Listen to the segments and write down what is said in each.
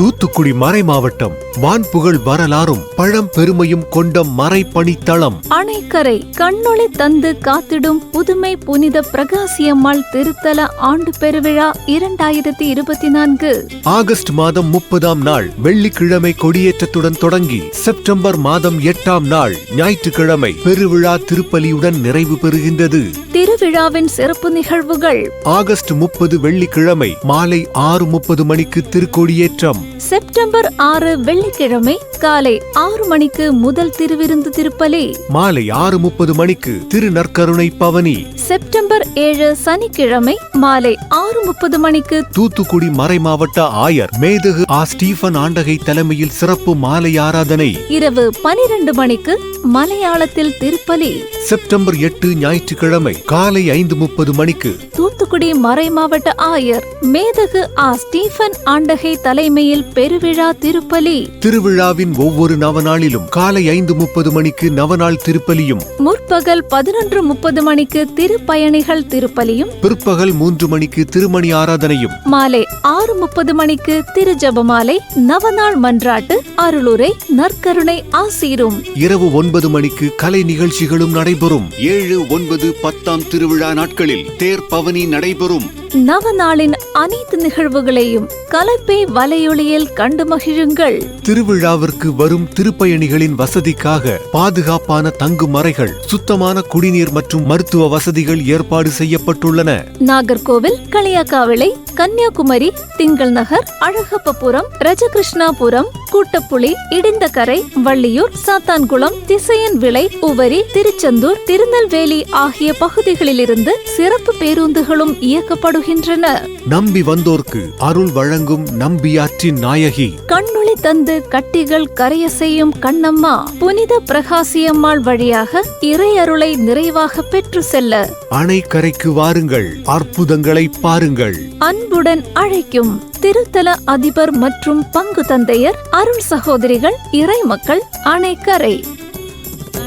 தூத்துக்குடி மறை மாவட்டம் வான்புகழ் வரலாறும் பழம் பெருமையும் கொண்ட மறைப்பணித்தளம். அணைக்கரை கண்ணொளி தந்து காத்திடும் புதுமை புனித பிரகாசியம்மாள் திருத்தல ஆண்டு பெருவிழா இரண்டாயிரத்தி இருபத்தி நான்கு. ஆகஸ்ட் மாதம் முப்பதாம் நாள் வெள்ளிக்கிழமை கொடியேற்றத்துடன் தொடங்கி செப்டம்பர் மாதம் எட்டாம் நாள் ஞாயிற்றுக்கிழமை பெருவிழா திருப்பலியுடன் நிறைவு பெறுகின்றது. திருவிழாவின் சிறப்பு நிகழ்வுகள். ஆகஸ்ட் முப்பது வெள்ளிக்கிழமை மாலை ஆறு முப்பது மணிக்கு திருக்கொடியேற்றம். செப்டம்பர் ஆறு வெள்ளிக்கிழமை காலை ஆறு மணிக்கு முதல் திருவிருந்து திருப்பலி. மாலை ஆறு முப்பது மணிக்கு திரு நற்கருணை பவனி. செப்டம்பர் ஏழு சனிக்கிழமை மாலை ஆறு முப்பது மணிக்கு தூத்துக்குடி மறைமாவட்ட ஆயர் மேதகு ஆ. ஸ்டீபன் ஆண்டகை தலைமையில் சிறப்பு மாலை ஆராதனை. இரவு பனிரெண்டு மணிக்கு மலையாளத்தில் திருப்பலி. செப்டம்பர் எட்டு ஞாயிற்றுக்கிழமை காலை ஐந்து முப்பது மணிக்கு தூத்துக்குடி மறைமாவட்ட ஆயர் மேதகு ஆ. ஸ்டீபன் ஆண்டகை தலைமையில் பெருவிழா திருப்பலி. திருவிழாவின் ஒவ்வொரு நவநாளிலும் காலை ஐந்து முப்பது மணிக்கு நவநாள் திருப்பலியும் முற்பகல் பதினொன்று முப்பது மணிக்கு திருப்பயணிகள் திருப்பலியும் பிற்பகல் மூன்று மணிக்கு திருமணி ஆராதனையும் மாலை ஆறு முப்பது மணிக்கு திருஜபமாலை நவநாள் மன்றாட்டு அருளுரை நற்கருணை ஆசீரும். இரவு ஒன்பது மணிக்கு கலை நிகழ்ச்சிகளும் நடைபெறும். ஏழு ஒன்பது பத்தாம் திருவிழா நாட்களில் தேர் பவனி நடைபெறும். நவநாளின் அனைத்து நிகழ்வுகளையும் கலப்பை வலையொலியில் கண்டு மகிழுங்கள். திருவிழாவிற்கு வரும் திருப்பயணிகளின் வசதிக்காக பாதுகாப்பான தங்கும் அறைகள் சுத்தமான குடிநீர் மற்றும் மருத்துவ வசதிகள் ஏற்பாடு செய்யப்பட்டுள்ளன. நாகர்கோவில் களியாக்காவிளை கன்னியாகுமரி திங்கள் நகர் அழகப்பபுரம் ரஜகிருஷ்ணாபுரம் கூட்டப்புளி இடிந்தகரை வள்ளியூர் சாத்தான்குளம் திசையன் விளை உவரி திருச்செந்தூர் திருநெல்வேலி ஆகிய பகுதிகளிலிருந்து சிறப்பு பேருந்துகளும் இயக்கப்படுகின்றன. நம்பி வந்தோர்க்கு அருள் வழங்கும் நம்பியாற்றின் நாயகி. கண்ணொளி தந்து கட்டிகள் கரைய செய்யும் கண்ணம்மா புனித பிரகாசியம்மாள் வழியாக இறையருளை நிறைவாக பெற்று செல்ல. அணைக்கரைக்கு வாருங்கள் அற்புதங்களை பாருங்கள். அன்புடன் அழைக்கும் திருத்தல அதிபர் மற்றும் பங்கு தந்தையர் அருள் சகோதரிகள் இறைமக்கள் அணைக்கரை.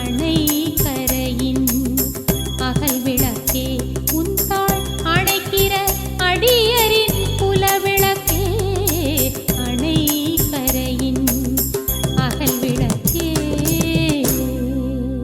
அணை